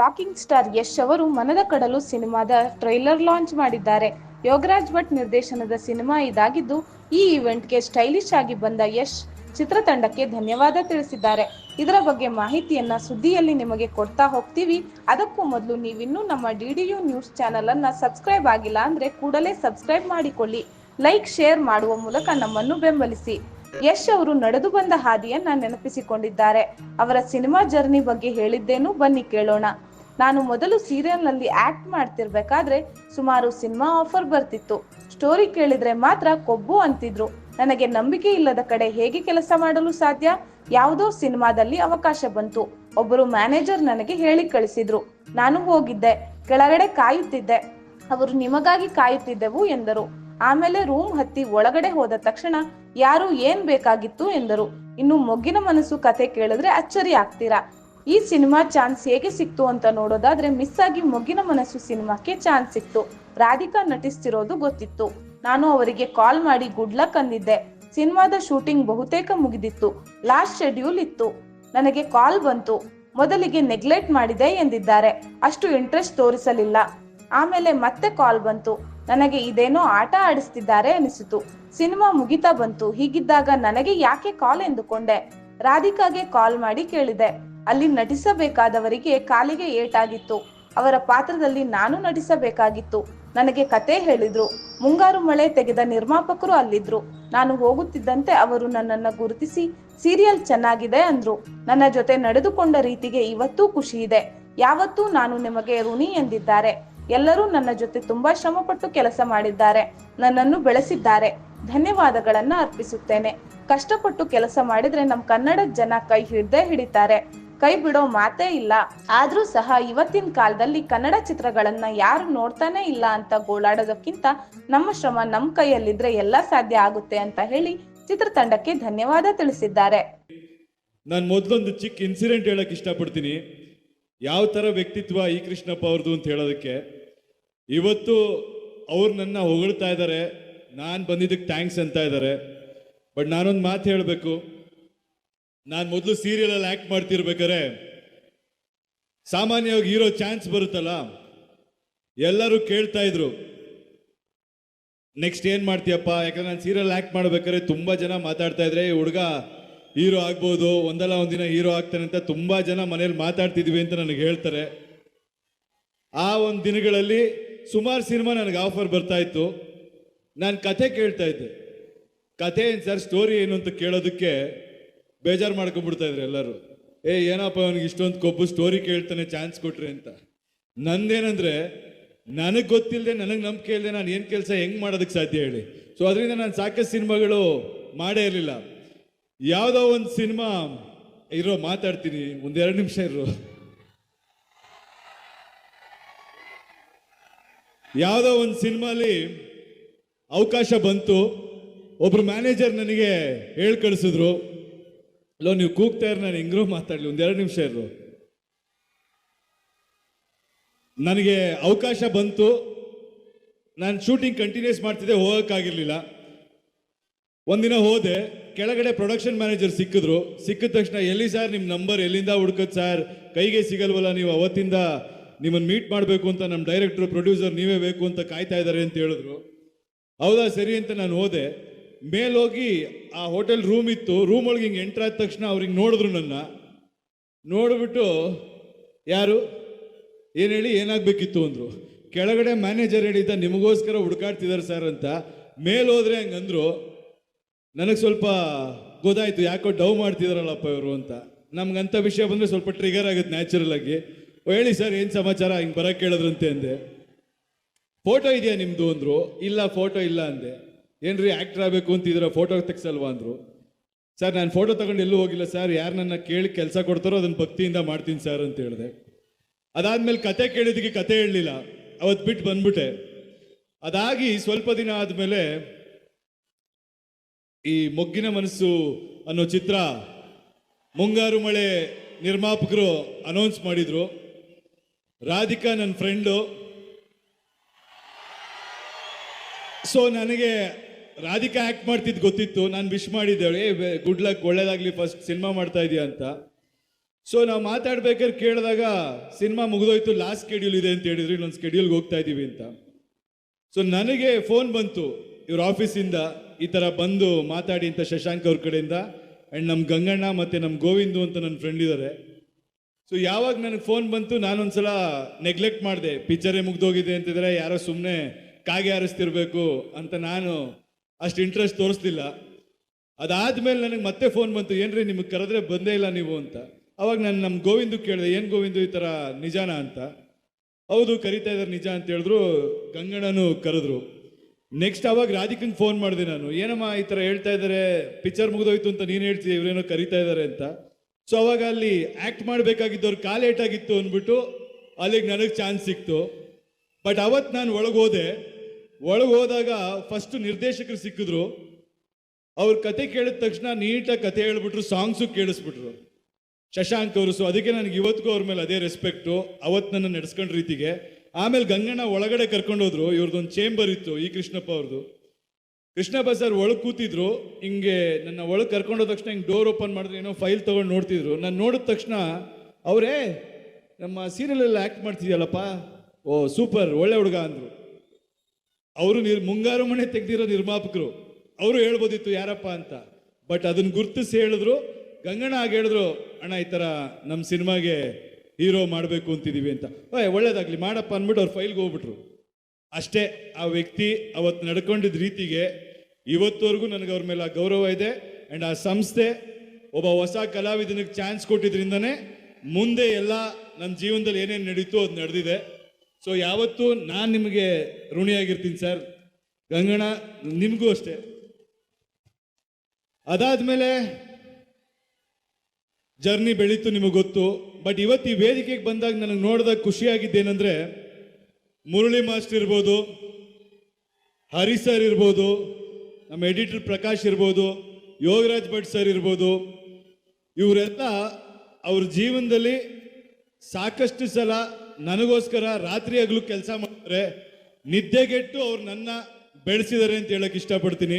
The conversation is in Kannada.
ರಾಕಿಂಗ್ ಸ್ಟಾರ್ ಯಶ್ ಅವರು ಮನದ ಕಡಲು ಸಿನಿಮಾದ ಟ್ರೈಲರ್ ಲಾಂಚ್ ಮಾಡಿದ್ದಾರೆ. ಯೋಗರಾಜ್ ಭಟ್ ನಿರ್ದೇಶನದ ಸಿನಿಮಾ ಇದಾಗಿದ್ದು, ಈ ಇವೆಂಟ್ಗೆ ಸ್ಟೈಲಿಶ್ ಆಗಿ ಬಂದ ಯಶ್ ಚಿತ್ರತಂಡಕ್ಕೆ ಧನ್ಯವಾದ ತಿಳಿಸಿದ್ದಾರೆ. ಇದರ ಬಗ್ಗೆ ಮಾಹಿತಿಯನ್ನ ಸುದ್ದಿಯಲ್ಲಿ ನಿಮಗೆ ಕೊಡ್ತಾ ಹೋಗ್ತೀವಿ. ಅದಕ್ಕೂ ಮೊದಲು ನೀವಿನ್ನೂ ನಮ್ಮ ಡಿಡಿಯು ನ್ಯೂಸ್ ಚಾನೆಲ್ ಅನ್ನ ಸಬ್ಸ್ಕ್ರೈಬ್ ಆಗಿಲ್ಲ ಅಂದ್ರೆ ಕೂಡಲೇ ಸಬ್ಸ್ಕ್ರೈಬ್ ಮಾಡಿಕೊಳ್ಳಿ. ಲೈಕ್, ಶೇರ್ ಮಾಡುವ ಮೂಲಕ ನಮ್ಮನ್ನು ಬೆಂಬಲಿಸಿ. ಯಶ್ ಅವರು ನಡೆದು ಬಂದ ಹಾದಿಯನ್ನ ನೆನಪಿಸಿಕೊಂಡಿದ್ದಾರೆ. ಅವರ ಸಿನಿಮಾ ಜರ್ನಿ ಬಗ್ಗೆ ಹೇಳಿದ್ದೇನು ಬನ್ನಿ ಕೇಳೋಣ. ನಾನು ಮೊದಲು ಸೀರಿಯಲ್ನಲ್ಲಿ ಆಕ್ಟ್ ಮಾಡ್ತಿರ್ಬೇಕಾದ್ರೆ ಸುಮಾರು ಸಿನಿಮಾ ಆಫರ್ ಬರ್ತಿತ್ತು. ಸ್ಟೋರಿ ಕೇಳಿದ್ರೆ ಮಾತ್ರ ಕೊಬ್ಬು ಅಂತಿದ್ರು. ನನಗೆ ನಂಬಿಕೆ ಇಲ್ಲದ ಕಡೆ ಹೇಗೆ ಕೆಲಸ ಮಾಡಲು ಸಾಧ್ಯ? ಯಾವುದೋ ಸಿನಿಮಾದಲ್ಲಿ ಅವಕಾಶ ಬಂತು. ಒಬ್ಬರು ಮ್ಯಾನೇಜರ್ ನನಗೆ ಹೇಳಿ ಕಳಿಸಿದ್ರು. ನಾನು ಹೋಗಿದ್ದೆ. ಕೆಳಗಡೆ ಕಾಯುತ್ತಿದ್ದೆ. ಅವರು ನಿಮಗಾಗಿ ಕಾಯುತ್ತಿದ್ದೆವು ಎಂದರು. ಆಮೇಲೆ ರೂಮ್ ಹತ್ತಿ ಒಳಗಡೆ ಹೋದ ತಕ್ಷಣ ಯಾರು ಏನ್ ಬೇಕಾಗಿತ್ತು ಎಂದರು. ಇನ್ನು ಮೊಗ್ಗಿನ ಮನಸ್ಸು ಕತೆ ಕೇಳಿದ್ರೆ ಅಚ್ಚರಿ ಆಗ್ತೀರಾ? ಈ ಸಿನಿಮಾ ಚಾನ್ಸ್ ಹೇಗೆ ಸಿಕ್ತು ಅಂತ ನೋಡೋದಾದ್ರೆ ಮಿಸ್ ಆಗಿ ಮೊಗ್ಗಿನ ಮನಸ್ಸು ಸಿನಿಮಾಕ್ಕೆ ಚಾನ್ಸ್ ಸಿಕ್ತು. ರಾಧಿಕಾ ನಟಿಸ್ತಿರೋದು ಗೊತ್ತಿತ್ತು. ನಾನು ಅವರಿಗೆ ಕಾಲ್ ಮಾಡಿ ಗುಡ್ ಲಕ್ ಅಂದಿದ್ದೆ. ಸಿನಿಮಾದ ಶೂಟಿಂಗ್ ಬಹುತೇಕ ಮುಗಿದಿತ್ತು. ಲಾಸ್ಟ್ ಶೆಡ್ಯೂಲ್ ಇತ್ತು. ನನಗೆ ಕಾಲ್ ಬಂತು. ಮೊದಲಿಗೆ ನೆಗ್ಲೆಕ್ಟ್ ಮಾಡಿದೆ ಎಂದಿದ್ದಾರೆ. ಅಷ್ಟು ಇಂಟ್ರೆಸ್ಟ್ ತೋರಿಸಲಿಲ್ಲ. ಆಮೇಲೆ ಮತ್ತೆ ಕಾಲ್ ಬಂತು. ನನಗೆ ಇದೇನೋ ಆಟ ಆಡಿಸ್ತಿದ್ದಾರೆ ಅನಿಸಿತು. ಸಿನಿಮಾ ಮುಗಿತಾ ಬಂತು. ಹೀಗಿದ್ದಾಗ ನನಗೆ ಯಾಕೆ ಕಾಲ್ ಎಂದುಕೊಂಡೆ? ರಾಧಿಕಾಗೆ ಕಾಲ್ ಮಾಡಿ ಕೇಳಿದೆ. ಅಲ್ಲಿ ನಟಿಸಬೇಕಾದವರಿಗೆ ಕಾಲಿಗೆ ಏಟಾಗಿತ್ತು. ಅವರ ಪಾತ್ರದಲ್ಲಿ ನಾನು ನಟಿಸಬೇಕಾಗಿತ್ತು. ನನಗೆ ಕತೆ ಹೇಳಿದ್ರು. ಮುಂಗಾರು ಮಳೆ ತೆಗೆದ ನಿರ್ಮಾಪಕರು ಅಲ್ಲಿದ್ರು. ನಾನು ಹೋಗುತ್ತಿದ್ದಂತೆ ಅವರು ನನ್ನನ್ನ ಗುರುತಿಸಿ, ಸೀರಿಯಲ್ ಚೆನ್ನಾಗಿದೆ ಅಂದ್ರು. ನನ್ನ ಜೊತೆ ನಡೆದುಕೊಂಡ ರೀತಿಗೆ ಇವತ್ತೂ ಖುಷಿ ಇದೆ. ಯಾವತ್ತೂ ನಾನು ನಿಮಗೆ ಋಣಿ ಎಂದಿದ್ದಾರೆ. ಎಲ್ಲರೂ ನನ್ನ ಜೊತೆ ತುಂಬಾ ಶ್ರಮಪಟ್ಟು ಕೆಲಸ ಮಾಡಿದ್ದಾರೆ. ನನ್ನನ್ನು ಬೆಳೆಸಿದ್ದಾರೆ. ಧನ್ಯವಾದಗಳನ್ನ ಅರ್ಪಿಸುತ್ತೇನೆ. ಕಷ್ಟಪಟ್ಟು ಕೆಲಸ ಮಾಡಿದ್ರೆ ನಮ್ ಕನ್ನಡದ ಜನ ಕೈ ಹಿಡ್ದೇ ಹಿಡಿತಾರೆ. ಕೈ ಬಿಡೋ ಮಾತೇ ಇಲ್ಲ. ಆದ್ರೂ ಸಹ ಇವತ್ತಿನ ಕಾಲದಲ್ಲಿ ಕನ್ನಡ ಚಿತ್ರಗಳನ್ನ ಯಾರು ನೋಡ್ತಾನೆ ಇಲ್ಲ ಅಂತ ಗೋಳಾಡೋದಕ್ಕಿಂತ ನಮ್ಮ ಶ್ರಮ ನಮ್ ಕೈಯಲ್ಲಿದ್ರೆ ಎಲ್ಲ ಸಾಧ್ಯ ಆಗುತ್ತೆ ಅಂತ ಹೇಳಿ ಚಿತ್ರತಂಡಕ್ಕೆ ಧನ್ಯವಾದ ತಿಳಿಸಿದ್ದಾರೆ. ನಾನು ಮೊದಲೊಂದು ಚಿಕ್ಕ ಇನ್ಸಿಡೆಂಟ್ ಹೇಳಕ್ ಇಷ್ಟಪಡ್ತೀನಿ. ಯಾವ ಥರ ವ್ಯಕ್ತಿತ್ವ ಈ ಕೃಷ್ಣಪ್ಪ ಅವ್ರದ್ದು ಅಂತ ಹೇಳೋದಕ್ಕೆ, ಇವತ್ತು ಅವ್ರು ನನ್ನ ಹೊಗಳ್ತಾ ಇದ್ದಾರೆ ನಾನು ಬಂದಿದ್ದಕ್ಕೆ ಥ್ಯಾಂಕ್ಸ್ ಅಂತ ಇದ್ದಾರೆ ಬಟ್ ನಾನೊಂದು ಮಾತು ಹೇಳಬೇಕು. ನಾನು ಮೊದಲು ಸೀರಿಯಲಲ್ಲಿ ಆ್ಯಕ್ಟ್ ಮಾಡ್ತಿರ್ಬೇಕಾರೆ ಸಾಮಾನ್ಯವಾಗಿ ಇರೋ ಚಾನ್ಸ್ ಬರುತ್ತಲ್ಲ, ಎಲ್ಲರೂ ಕೇಳ್ತಾ ಇದ್ರು ನೆಕ್ಸ್ಟ್ ಏನು ಮಾಡ್ತೀಯಪ್ಪ? ಯಾಕಂದ್ರೆ ನಾನು ಸೀರಿಯಲ್ ಆ್ಯಕ್ಟ್ ಮಾಡ್ಬೇಕಾದ್ರೆ ತುಂಬ ಜನ ಮಾತಾಡ್ತಾ ಇದ್ರೆ ಈ ಹುಡುಗ ಹೀರೋ ಆಗ್ಬೋದು, ಒಂದಲ್ಲ ಒಂದಿನ ಹೀರೋ ಆಗ್ತಾನೆ ಅಂತ ತುಂಬ ಜನ ಮನೇಲಿ ಮಾತಾಡ್ತಿದ್ವಿ ಅಂತ ನನಗೆ ಹೇಳ್ತಾರೆ. ಆ ಒಂದು ದಿನಗಳಲ್ಲಿ ಸುಮಾರು ಸಿನಿಮಾ ನನಗೆ ಆಫರ್ ಬರ್ತಾ ಇತ್ತು. ನಾನು ಕತೆ ಕೇಳ್ತಾ ಇದ್ದೆ. ಕತೆ ಏನು ಸರ್ ಸ್ಟೋರಿ ಏನು ಅಂತ ಕೇಳೋದಕ್ಕೆ ಬೇಜಾರು ಮಾಡ್ಕೊಂಡ್ಬಿಡ್ತಾ ಇದ್ರು ಎಲ್ಲರೂ. ಏ, ಏನಪ್ಪ ಅವನಿಗೆ ಇಷ್ಟೊಂದು ಕೊಬ್ಬು ಸ್ಟೋರಿ ಕೇಳ್ತಾನೆ ಚಾನ್ಸ್ ಕೊಟ್ರಿ ಅಂತ. ನಂದೇನಂದ್ರೆ, ನನಗೆ ಗೊತ್ತಿಲ್ಲದೆ ನನಗೆ ನಂಬಿಕೆ ಇಲ್ಲದೆ ನಾನು ಏನು ಕೆಲಸ ಹೆಂಗೆ ಮಾಡೋದಕ್ಕೆ ಸಾಧ್ಯ ಹೇಳಿ. ಸೊ ಅದರಿಂದ ನಾನು ಸಾಕಷ್ಟು ಸಿನಿಮಾಗಳು ಮಾಡೇ ಇರಲಿಲ್ಲ. ಯಾವುದೋ ಒಂದು ಸಿನಿಮಾ ಇರೋ ಮಾತಾಡ್ತೀನಿ ಒಂದೆರಡು ನಿಮಿಷ ಇರೋ. ಯಾವುದೋ ಒಂದು ಸಿನಿಮಾಲಿ ಅವಕಾಶ ಬಂತು, ಒಬ್ರು ಮ್ಯಾನೇಜರ್ ನನಗೆ ಹೇಳಿ ಕಳಿಸಿದ್ರು ಅಲ್ಲೋ ನೀವು ಕೂಗ್ತಾ ಇರೋ, ನಾನು ಹೆಂಗ್ರೋ ಮಾತಾಡಲಿ ಒಂದೆರಡು ನಿಮಿಷ ಇರೋ. ನನಗೆ ಅವಕಾಶ ಬಂತು, ನಾನು ಶೂಟಿಂಗ್ ಕಂಟಿನ್ಯೂಸ್ ಮಾಡ್ತಿದ್ದೆ, ಹೋಗೋಕ್ಕಾಗಿರ್ಲಿಲ್ಲ. ಒಂದಿನ ಹೋದೆ, ಕೆಳಗಡೆ ಪ್ರೊಡಕ್ಷನ್ ಮ್ಯಾನೇಜರ್ ಸಿಕ್ಕಿದ್ರು. ಸಿಕ್ಕಿದ ತಕ್ಷಣ, ಎಲ್ಲಿ ಸರ್ ನಿಮ್ಮ ನಂಬರ್ ಎಲ್ಲಿಂದ ಹುಡ್ಕದ್ ಸರ್ ಕೈಗೆ ಸಿಗಲ್ವಲ್ಲ ನೀವು ಅವತ್ತಿಂದ? ನಿಮ್ಮನ್ನು ಮೀಟ್ ಮಾಡಬೇಕು ಅಂತ ನಮ್ಮ ಡೈರೆಕ್ಟ್ರು ಪ್ರೊಡ್ಯೂಸರ್ ನೀವೇ ಬೇಕು ಅಂತ ಕಾಯ್ತಾ ಇದ್ದಾರೆ ಅಂತ ಹೇಳಿದ್ರು. ಹೌದಾ, ಸರಿ ಅಂತ ನಾನು ಹೋದೆ. ಮೇಲೋಗಿ ಆ ಹೋಟೆಲ್ ರೂಮ್ ಇತ್ತು. ರೂಮ್ ಒಳಗೆ ಹಿಂಗೆ ಎಂಟ್ರ್ ಆದ ತಕ್ಷಣ ಅವ್ರಿಗೆ ನೋಡಿದ್ರು ನನ್ನ. ನೋಡಿಬಿಟ್ಟು, ಯಾರು? ಏನು ಹೇಳಿ? ಏನಾಗಬೇಕಿತ್ತು? ಅಂದರು. ಕೆಳಗಡೆ ಮ್ಯಾನೇಜರ್ ಹೇಳಿದ್ದ, ನಿಮಗೋಸ್ಕರ ಹುಡುಕಾಡ್ತಿದ್ದಾರೆ ಸರ್ ಅಂತ. ಮೇಲೋದ್ರೆ ಹಂಗಂದ್ರು. ನನಗೆ ಸ್ವಲ್ಪ ಗೊತ್ತಾಯ್ತು ಯಾಕೋ ಡವ್ ಮಾಡ್ತಿದಾರಲ್ಲಪ್ಪ ಇವರು ಅಂತ. ನಮ್ಗಂಥ ವಿಷಯ ಬಂದರೆ ಸ್ವಲ್ಪ ಟ್ರಿಗರ್ ಆಗುತ್ತೆ ನ್ಯಾಚುರಲ್ ಆಗಿ. ಹೇಳಿ ಸರ್, ಏನು ಸಮಾಚಾರ? ಹಿಂಗೆ ಬರೋಕ್ಕೆ ಕೇಳಿದ್ರಂತೆ ಅಂದೆ. ಫೋಟೋ ಇದೆಯಾ ನಿಮ್ಮದು ಅಂದ್ರು. ಇಲ್ಲ ಫೋಟೋ ಇಲ್ಲ ಅಂದೆ. ಏನ್ರಿ ಆ್ಯಕ್ಟ್ರ್ ಆಗಬೇಕು ಅಂತಿದ್ದೀರಾ ಫೋಟೋ ತೆಗ್ಸಲ್ವಾ ಅಂದರು. ಸರ್, ನಾನು ಫೋಟೋ ತಗೊಂಡು ಎಲ್ಲೂ ಹೋಗಿಲ್ಲ ಸರ್. ಯಾರು ನನ್ನ ಕೇಳಿ ಕೆಲಸ ಕೊಡ್ತಾರೋ ಅದನ್ನು ಭಕ್ತಿಯಿಂದ ಮಾಡ್ತೀನಿ ಸರ್ ಅಂತ ಹೇಳಿದೆ. ಅದಾದ್ಮೇಲೆ ಕತೆ ಕೇಳಿದ್ದಕ್ಕೆ ಕತೆ ಹೇಳಲಿಲ್ಲ. ಅವತ್ತು ಬಿಟ್ಟು ಬಂದ್ಬಿಟ್ಟೆ. ಅದಾಗಿ ಸ್ವಲ್ಪ ದಿನ ಆದಮೇಲೆ ಈ ಮೊಗ್ಗಿನ ಮನಸ್ಸು ಅನ್ನೋ ಚಿತ್ರ ಮುಂಗಾರು ಮಳೆ ನಿರ್ಮಾಪಕರು ಅನೌನ್ಸ್ ಮಾಡಿದ್ರು. ರಾಧಿಕಾ ನನ್ನ ಫ್ರೆಂಡು ಸೊ ನನಗೆ ರಾಧಿಕಾ ಆ್ಯಕ್ಟ್ ಮಾಡ್ತಿದ್ದು ಗೊತ್ತಿತ್ತು. ನಾನು ವಿಶ್ ಮಾಡಿದ್ದೆ. ಏ ಗುಡ್ ಲಕ್ ಒಳ್ಳೇದಾಗಲಿ ಫಸ್ಟ್ ಸಿನಿಮಾ ಮಾಡ್ತಾ ಇದೀಯ ಅಂತ. ಸೊ ನಾವು ಮಾತಾಡ್ಬೇಕಾದ್ರೆ ಕೇಳಿದಾಗ ಸಿನಿಮಾ ಮುಗಿದೋಯ್ತು ಲಾಸ್ಟ್ ಸ್ಕೆಡ್ಯೂಲ್ ಇದೆ ಅಂತ ಹೇಳಿದ್ರು. ಇನ್ನೊಂದು ಸ್ಕೆಡ್ಯೂಲ್ಗೆ ಹೋಗ್ತಾ ಇದ್ದೀವಿ ಅಂತ. ಸೊ ನನಗೆ ಫೋನ್ ಬಂತು. ಇವ್ರ ಆಫೀಸಿಂದ ಈ ಥರ ಬಂದು ಮಾತಾಡಿ ಅಂತ ಶಶಾಂಕ್ ಅವ್ರ ಕಡೆಯಿಂದ. ಆ್ಯಂಡ್ ನಮ್ಮ ಗಂಗಣ್ಣ ಮತ್ತು ನಮ್ಮ ಗೋವಿಂದು ಅಂತ ನನ್ನ ಫ್ರೆಂಡ್ ಇದ್ದಾರೆ ಸೊ ಯಾವಾಗ ನನಗೆ ಫೋನ್ ಬಂತು, ನಾನೊಂದ್ಸಲ ನೆಗ್ಲೆಕ್ಟ್ ಮಾಡಿದೆ. ಪಿಕ್ಚರೇ ಮುಗ್ದೋಗಿದೆ ಅಂತಿದ್ರೆ ಯಾರೋ ಸುಮ್ಮನೆ ಕಾಗೆ ಹಾರಿಸ್ತಿರ್ಬೇಕು ಅಂತ ನಾನು ಅಷ್ಟು ಇಂಟ್ರೆಸ್ಟ್ ತೋರಿಸ್ಲಿಲ್ಲ. ಅದಾದ್ಮೇಲೆ ನನಗೆ ಮತ್ತೆ ಫೋನ್ ಬಂತು, ಏನ್ರಿ ನಿಮಗೆ ಕರೆದ್ರೆ ಬಂದೇ ಇಲ್ಲ ನೀವು ಅಂತ. ಅವಾಗ ನಾನು ನಮ್ಮ ಗೋವಿಂದು ಕೇಳಿದೆ, ಏನು ಗೋವಿಂದು ಈ ಥರ ನಿಜಾನ? ಅಂತ. ಹೌದು, ಕರಿತಾ ಇದ್ದಾರೆ ನಿಜ ಅಂತ ಹೇಳಿದ್ರು. ಗಂಗಣ್ಣನೂ ಕರೆದ್ರು. ನೆಕ್ಸ್ಟ್ ಅವಾಗ ರಾಧಿಕಂಗೆ ಫೋನ್ ಮಾಡಿದೆ ನಾನು. ಏನಮ್ಮ ಈ ಥರ ಹೇಳ್ತಾ ಇದ್ದಾರೆ ಪಿಕ್ಚರ್ ಮುಗಿದೋಯ್ತು ಅಂತ ನೀನು ಹೇಳ್ತೀಯ, ಇವರೇನೋ ಕರಿತಾ ಇದ್ದಾರೆ ಅಂತ. ಸೊ ಅವಾಗ ಅಲ್ಲಿ ಆ್ಯಕ್ಟ್ ಮಾಡಬೇಕಾಗಿದ್ದವ್ರು ಆಗಿತ್ತು ಅಂದ್ಬಿಟ್ಟು ಅಲ್ಲಿಗೆ ನನಗೆ ಚಾನ್ಸ್ ಸಿಕ್ತು. ಬಟ್ ಅವತ್ತು ನಾನು ಒಳಗೆ ಹೋದೆ. ಒಳಗೆ ಹೋದಾಗ ಫಸ್ಟ್ ನಿರ್ದೇಶಕರು ಸಿಕ್ಕಿದ್ರು. ಅವ್ರ ಕತೆ ಕೇಳಿದ ತಕ್ಷಣ ನೀಟಾಗಿ ಕತೆ ಹೇಳ್ಬಿಟ್ರು ಸಾಂಗ್ಸು ಕೇಳಿಸ್ಬಿಟ್ರು. ಶಶಾಂಕ್ ಅವರು ಸೊ ಅದಕ್ಕೆ ನನಗೆ ಇವತ್ತಿಗೂ ಅವ್ರ ಮೇಲೆ ಅದೇ ರೆಸ್ಪೆಕ್ಟು ಅವತ್ತು ನನ್ನ ನಡೆಸ್ಕೊಂಡ ರೀತಿಗೆ ಆಮೇಲೆ ಗಂಗಣ್ಣ ಒಳಗಡೆ ಕರ್ಕೊಂಡು ಹೋದ್ರು ಇವ್ರದ್ದೊಂದು ಚೇಂಬರ್ ಇತ್ತು ಈ ಕೃಷ್ಣಪ್ಪ ಅವ್ರದ್ದು ಕೃಷ್ಣಪ್ಪ ಸರ್ ಒಳಗೆ ಕೂತಿದ್ರು, ಹಿಂಗೆ ನನ್ನ ಒಳಗೆ ಕರ್ಕೊಂಡು ಹೋದ ತಕ್ಷಣ ಹಿಂಗೆ ಡೋರ್ ಓಪನ್ ಮಾಡಿದ್ರೆ, ಏನೋ ಫೈಲ್ ತೊಗೊಂಡು ನೋಡ್ತಿದ್ರು. ನಾನು ನೋಡಿದ ತಕ್ಷಣ ಅವರೇ, ನಮ್ಮ ಸೀರಿಯಲಲ್ಲಿ ಆ್ಯಕ್ಟ್ ಮಾಡ್ತಿದ್ಯಲ್ಲಪ್ಪ? ಓ ಸೂಪರ್ ಒಳ್ಳೆ ಹುಡುಗ ಅಂದರು. ಅವರು ನಿರ್, ಮುಂಗಾರು ಮನೆ ತೆಗೆದಿರೋ ನಿರ್ಮಾಪಕರು. ಅವರು ಹೇಳ್ಬೋದಿತ್ತು, ಯಾರಪ್ಪ ಅಂತ. ಬಟ್ ಅದನ್ನು ಗುರ್ತಿಸಿ ಹೇಳಿದ್ರು. ಗಂಗಣ್ಣ ಆಗಿ ಹೇಳಿದ್ರು, ಅಣ್ಣ, ಈ ಥರ ನಮ್ಮ ಸಿನಿಮಾಗೆ ಹೀರೋ ಮಾಡಬೇಕು ಅಂತಿದ್ದೀವಿ ಅಂತ. ಓಯ್, ಒಳ್ಳೇದಾಗಲಿ, ಮಾಡಪ್ಪ ಅಂದ್ಬಿಟ್ಟು ಅವ್ರು ಫೈಲ್ಗೆ ಹೋಗ್ಬಿಟ್ರು. ಅಷ್ಟೇ, ಆ ವ್ಯಕ್ತಿ ಅವತ್ತು ನಡ್ಕೊಂಡಿದ್ದ ರೀತಿಗೆ ಇವತ್ತವರೆಗೂ ನನಗೆ ಅವ್ರ ಮೇಲೆ ಗೌರವ ಇದೆ. ಆ್ಯಂಡ್ ಆ ಸಂಸ್ಥೆ ಒಬ್ಬ ಹೊಸ ಕಲಾವಿದನಿಗೆ ಚಾನ್ಸ್ ಕೊಟ್ಟಿದ್ರಿಂದನೇ ಮುಂದೆ ಎಲ್ಲ ನನ್ನ ಜೀವನದಲ್ಲಿ ಏನೇನು ನಡೀತು ಅದು ನಡೆದಿದೆ. ಸೊ ಯಾವತ್ತೂ ನಾನು ನಿಮಗೆ ಋಣಿಯಾಗಿರ್ತೀನಿ ಸರ್. ಗಂಗಣ ನಿಮಗೂ ಅಷ್ಟೇ. ಅದಾದ್ಮೇಲೆ ಜರ್ನಿ ಬೆಳೀತು ನಿಮಗೆ ಗೊತ್ತು. ಬಟ್ ಇವತ್ತು ಈ ವೇದಿಕೆಗೆ ಬಂದಾಗ ನನಗೆ ನೋಡಿದಾಗ ಖುಷಿಯಾಗಿದ್ದೇನೆಂದರೆ ಮುರಳಿ ಮಾಸ್ಟರ್ ಇರ್ಬೋದು, ಹರಿ ಸರ್ ಇರ್ಬೋದು, ನಮ್ಮ ಎಡಿಟರ್ ಪ್ರಕಾಶ್ ಇರ್ಬೋದು, ಯೋಗರಾಜ್ ಭಟ್ ಸರ್ ಇರ್ಬೋದು, ಇವರೆಲ್ಲ ಅವ್ರ ಜೀವನದಲ್ಲಿ ಸಾಕಷ್ಟು ಸಲ ನನಗೋಸ್ಕರ ರಾತ್ರಿ ಹಗಲು ಕೆಲಸ ಮಾಡ್ತಾರೆ. ನಿದ್ದೆಗೆಟ್ಟು ಅವ್ರು ನನ್ನ ಬೆಳೆಸಿದ್ದಾರೆ ಅಂತ ಹೇಳಕ್ ಇಷ್ಟಪಡ್ತೀನಿ.